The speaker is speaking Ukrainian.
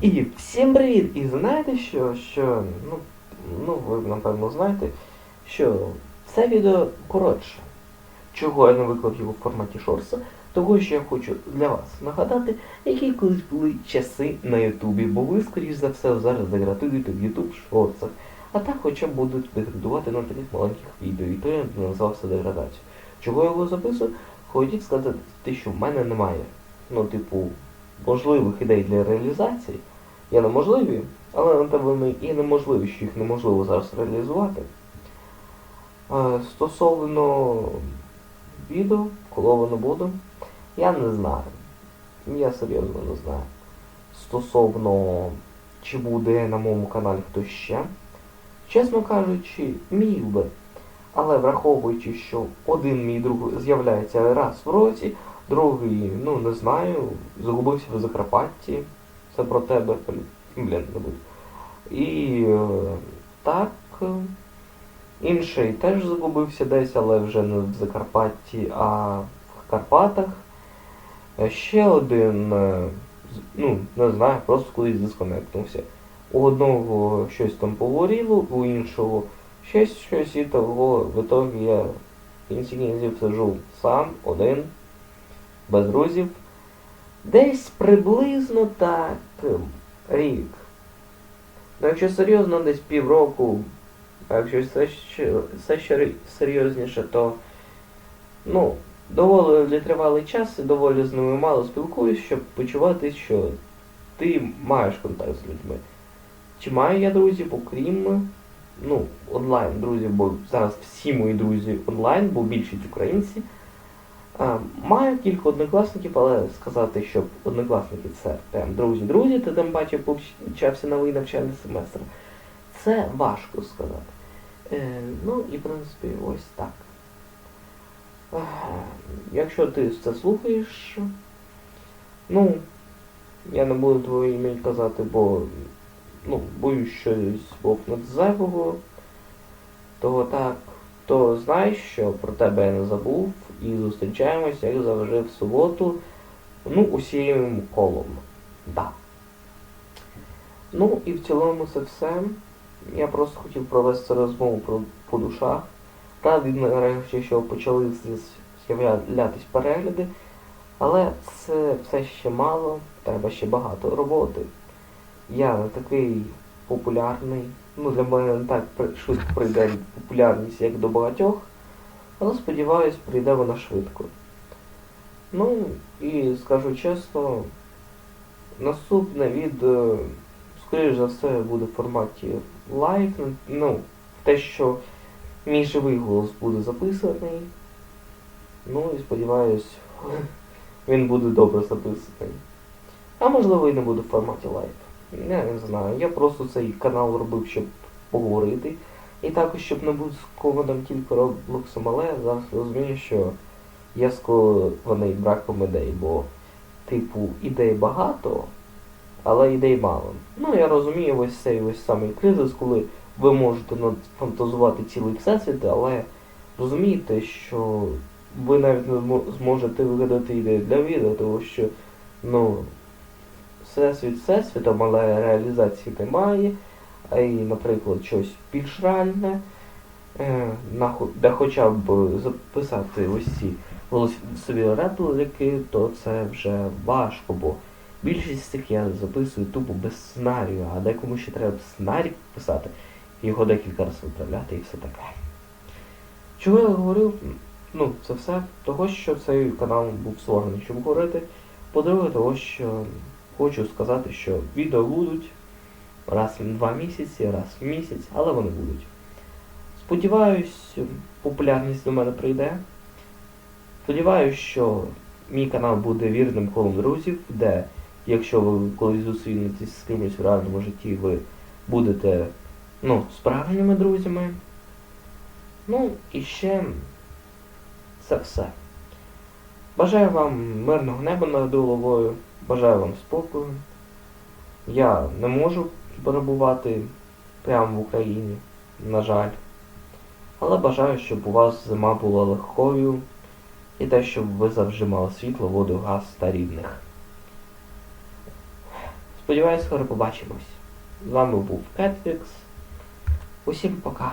І всім привіт! І знаєте що? Що, ну, ну ви напевно знаєте, що це відео коротше. Чого я не виклав його в форматі шорса? Того, що я хочу для вас нагадати, які колись були часи на Ютубі, бо ви, скоріш за все, зараз деградуєте в Ютуб шорсах. А так хоча б будуть деградувати на таких маленьких відео, і то я б назвав це деградацією. Чого я його записую? Хотів сказати, що в мене немає, ну, типу, можливих ідей для реалізації. Є неможливі, але напевно вони і неможливі, що їх неможливо зараз реалізувати. Е, Стосовно відео, коли воно буде, я не знаю. Я серйозно не знаю. Стосовно чи буде на моєму каналі хтось ще. Чесно кажучи, міг би. Але враховуючи, що один мій друг з'являється раз в році, другий, ну не знаю, загубився в Закарпатті. Це про тебе, блін, не. І е, так. е, Інший теж загубився десь, але вже не в Закарпатті, а в Карпатах. Е, Ще один, ну, не знаю, просто кудись дисконектнувся. У одного щось там поворіло, у іншого щось щось і того. В итогі я в кінці кінців сижу сам, один, без друзів. Десь приблизно так ем, рік. Ну, якщо серйозно, десь півроку, а якщо все ще, все ще серйозніше, то ну, доволі тривалий час і доволі з ними мало спілкуюсь, щоб почувати, що ти маєш контакт з людьми. Чи маю я друзів, окрім ну, онлайн друзів, бо зараз всі мої друзі онлайн, бо більшість українці. Маю кілька однокласників, але сказати, щоб однокласники це прям друзі-друзі, та тим паче почався новий навчальний семестр. Це важко сказати. Е, ну і в принципі ось так. Ех, якщо ти це слухаєш, ну, я не буду твоє ім'я казати, бо ну, боюсь щось бовкнути зайвого. Того так, то знай, що про тебе я не забув і зустрічаємось, як завжди, в суботу. Ну, усім колом. Да. Ну і в цілому це все. Я просто хотів провести розмову про по душах. Радий нарешті, що почали з- з'являтись перегляди, але це все ще мало, треба ще багато роботи. Я не такий популярний. Ну, для мене не так швидко прийде популярність, як до багатьох, але сподіваюсь, прийде вона швидко. Ну, і скажу чесно, наступне відео, скоріш за все, буде в форматі лайв. Ну, те, що мій живий голос буде записаний. Ну і сподіваюсь, він буде добре записаний. А можливо і не буде в форматі лайв. Я не знаю. Я просто цей канал робив, щоб поговорити. І також, щоб не бути скованим тільки роблоксом, але я зараз розумію, що я скований браком ідей, бо, типу, ідей багато, але ідей мало. Ну, я розумію ось цей ось самий кризис, коли ви можете фантазувати цілий всесвіт, але розумієте, що ви навіть не зможете вигадати ідею для відео, тому що, ну, всесвіт всесвітом, але реалізації немає. І, наприклад, щось більш реальне, е, де хоча б записати ось ці голосові репліки, то це вже важко, бо більшість з цих я записую тупо без сценарію, а декому ще треба сценарій писати, його декілька разів виправляти і все таке. Чого я говорив? Ну, це все того, що цей канал був створений, щоб говорити. По-друге, того, що хочу сказати, що відео будуть раз в два місяці, раз в місяць, але вони будуть. Сподіваюсь, популярність до мене прийде. Сподіваюсь, що мій канал буде вірним колом друзів, де, якщо ви колись зустрінетесь з кимось в реальному житті, ви будете ну, справжніми друзями. Ну і ще це все. Бажаю вам мирного неба над головою, бажаю вам спокою. Я не можу перебувати прямо в Україні, на жаль. Але бажаю, щоб у вас зима була легкою і те, щоб ви завжди мали світло, воду, газ та рідних. Сподіваюсь, скоро побачимось. З вами був Кетфікс. Усім пока.